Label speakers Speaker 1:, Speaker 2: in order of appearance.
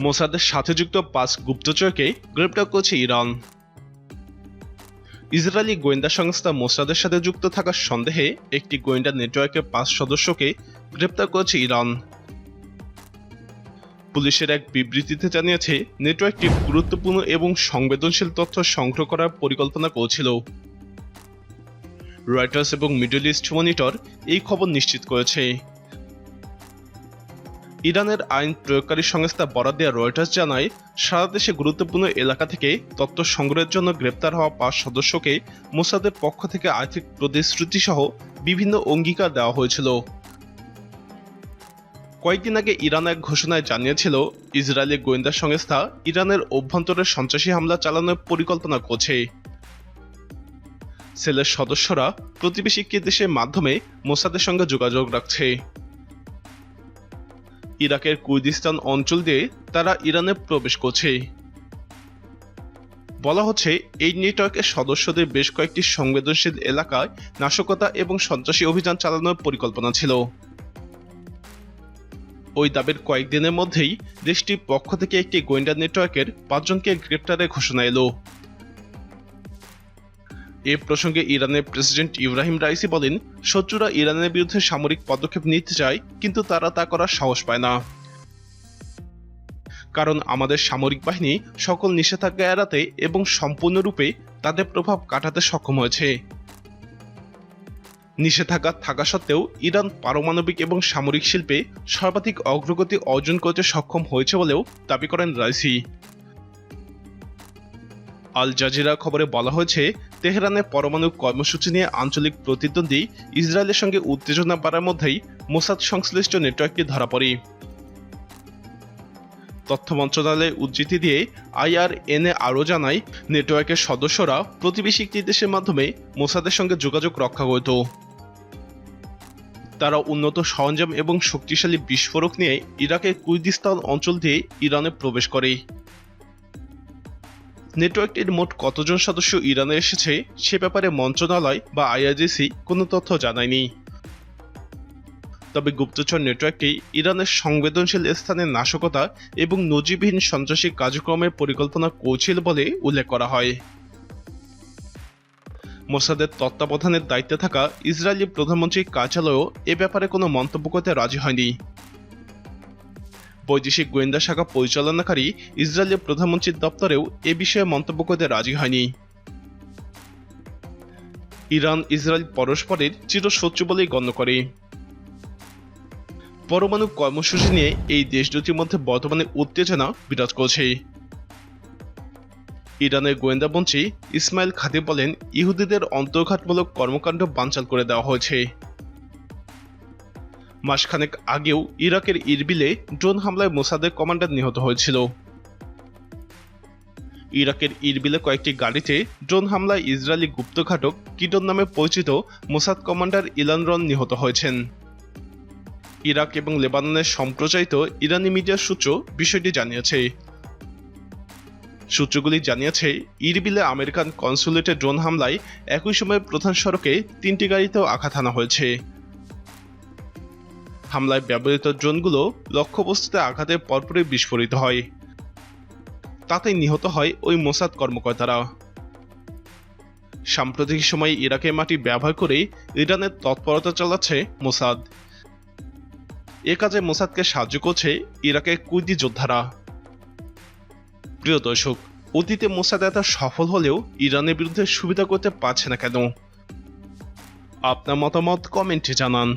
Speaker 1: মোসাদের সাথে যুক্ত পাঁচ গুপ্তচরকে গ্রেপ্তার করেছে ইরান। ইসরায়েলি গোয়েন্দা সংস্থা মোসাদের সাথে যুক্ত থাকার সন্দেহে একটি গোয়েন্দা নেটওয়ার্কের পাঁচ সদস্যকে গ্রেপ্তার করেছে ইরান। পুলিশের এক বিবৃতিতে জানিয়েছে, নেটওয়ার্কটি গুরুত্বপূর্ণ এবং সংবেদনশীল তথ্য সংগ্রহ করার পরিকল্পনা করেছিল। রয়টার্স এবং মিডল ইস্ট মনিটর এই খবর নিশ্চিত করেছে। ইরানের আইন প্রয়োগকারী সংস্থা বরাদ দেওয়া রয়টার্স জানায়, সারা দেশে গুরুত্বপূর্ণ এলাকা থেকে তথ্য সংগ্রহের জন্য গ্রেপ্তার হওয়া পাঁচ সদস্যকে মোসাদের পক্ষ থেকে আর্থিক প্রতিশ্রুতি সহ বিভিন্ন অঙ্গীকার দেওয়া হয়েছিল। কয়েকদিন আগে ইরান এক ঘোষণায় জানিয়েছিল, ইসরায়েলি গোয়েন্দা সংস্থা ইরানের অভ্যন্তরে সন্ত্রাসী হামলা চালানোর পরিকল্পনা করছে। সেলের সদস্যরা প্রতিবেশী দেশের মাধ্যমে মোসাদের সঙ্গে যোগাযোগ রাখছে। ইরাকের কুর্দিস্তান অঞ্চল দিয়ে তারা ইরানে প্রবেশ করছে। বলা হচ্ছে, এই নেটওয়ার্কের সদস্যদের বেশ কয়েকটি সংবেদনশীল এলাকায় নাশকতা এবং সন্ত্রাসী অভিযান চালানোর পরিকল্পনা ছিল। ওই দাবির কয়েকদিনের মধ্যেই দেশটির পক্ষ থেকে একটি গোয়েন্দা নেটওয়ার্কের পাঁচজনকে গ্রেপ্তারের ঘোষণা এলো। এ প্রসঙ্গে ইরানের প্রেসিডেন্ট ইব্রাহিম রাইসি বলেন, শত্রুরা ইরানের বিরুদ্ধে সামরিক পদক্ষেপ নিতে চায়, কিন্তু তারা তা করার সাহস পায় না। কারণ আমাদের সামরিক বাহিনী সকল নিষেধাজ্ঞা এড়াতে এবং সম্পূর্ণরূপে তাদের প্রভাব কাটাতে সক্ষম হয়েছে। নিষেধাজ্ঞা থাকা সত্ত্বেও ইরান পারমাণবিক এবং সামরিক শিল্পে সর্বাধিক অগ্রগতি অর্জন করতে সক্ষম হয়েছে বলেও দাবি করেন রাইসি। আল জাজিরা খবরে বলা হয়েছে, তেহরানে পরমাণু কর্মসূচি নিয়ে আঞ্চলিক প্রতিদ্বন্দ্বী ইসরায়েলের সঙ্গে উত্তেজনা বাড়ার মধ্যেই মোসাদ সংশ্লিষ্ট নেটওয়ার্কটি ধরা পড়ে। তথ্য মন্ত্রণালয়ে উদ্ধৃতি দিয়ে আইআরএনএ আরও জানায়, নেটওয়ার্কের সদস্যরা প্রতিবেশী একটি দেশের মাধ্যমে মোসাদের সঙ্গে যোগাযোগ রক্ষা করত। তারা উন্নত সরঞ্জাম এবং শক্তিশালী বিস্ফোরক নিয়ে ইরাকের কুর্দিস্তান অঞ্চল দিয়ে ইরানে প্রবেশ করে। নেটওয়ার্কটির মোট কতজন সদস্য ইরানে এসেছে সে ব্যাপারে মন্ত্রণালয় বা আইআরজিসি কোনো তথ্য জানায়নি। তবে গুপ্তচর নেটওয়ার্কটি ইরানের সংবেদনশীল স্থানে নাশকতা এবং নজিবহীন সন্ত্রাসী কার্যক্রমের পরিকল্পনা করছিল বলে উল্লেখ করা হয়। মোসাদের তত্ত্বাবধানের দায়িত্বে থাকা ইসরায়েলি প্রধানমন্ত্রীর কার্যালয়ও এ ব্যাপারে কোনো মন্তব্য করতে রাজি হয়নি। বৈদেশিক গোয়েন্দা শাখা পরিচালনাকারী ইসরায়েলের প্রধানমন্ত্রীর দপ্তরেও এ বিষয়ে মন্তব্য করতে রাজি হয়নি। ইরান ইসরায়েল পরস্পরের চিরশত্রু বলেই গণ্য করে। পরমাণু কর্মসূচি নিয়ে এই দেশ দুটির মধ্যে বর্তমানে উত্তেজনা বিরাজ করছে। ইরানের গোয়েন্দা মন্ত্রী ইসমাইল খাদি বলেন, ইহুদিদের অন্তর্ঘাতমূলক কর্মকাণ্ড বানচাল করে দেওয়া হয়েছে। মাসখানেক আগেও ইরাকের ইরবিলে ড্রোন হামলায় মোসাদের কমান্ডার নিহত হয়েছিল। ইরাকের ইরবিলে কয়েকটি গাড়িতে ড্রোন হামলায় ইসরায়েলি গুপ্তঘাতক কিডন নামে পরিচিত মোসাদ কমান্ডার ইলান রন নিহত হয়েছেন। ইরাক এবং লেবাননের সম্প্রচারিত ইরানি মিডিয়ার সূত্র বিষয়টি জানিয়েছে। সূত্রগুলি জানিয়েছে, ইরবিলে আমেরিকান কনসুলেটে ড্রোন হামলায় একই সময় প্রধান সড়কে তিনটি গাড়িতেও আঘাত হানা হয়েছে। হামলায় ব্যবহৃত ড্রোনগুলো লক্ষ্যবস্তুতে আঘাতের পরপরই বিস্ফোরিত হয়। তাতে নিহত হয় ওই মোসাদ কর্মকর্তারা। সাম্প্রতিক সময়ে ইরাকের মাটি ব্যবহার করে ইরানের তৎপরতা চালাচ্ছে মোসাদ। এ কাজে মোসাদকে সাহায্য করছে ইরাকের কুর্দি যোদ্ধারা। প্রিয় দর্শক, অতীতে মোসাদ এত সফল হলেও ইরানের বিরুদ্ধে সুবিধা করতে পারছে না কেন? আপনার মতামত কমেন্টে জানান।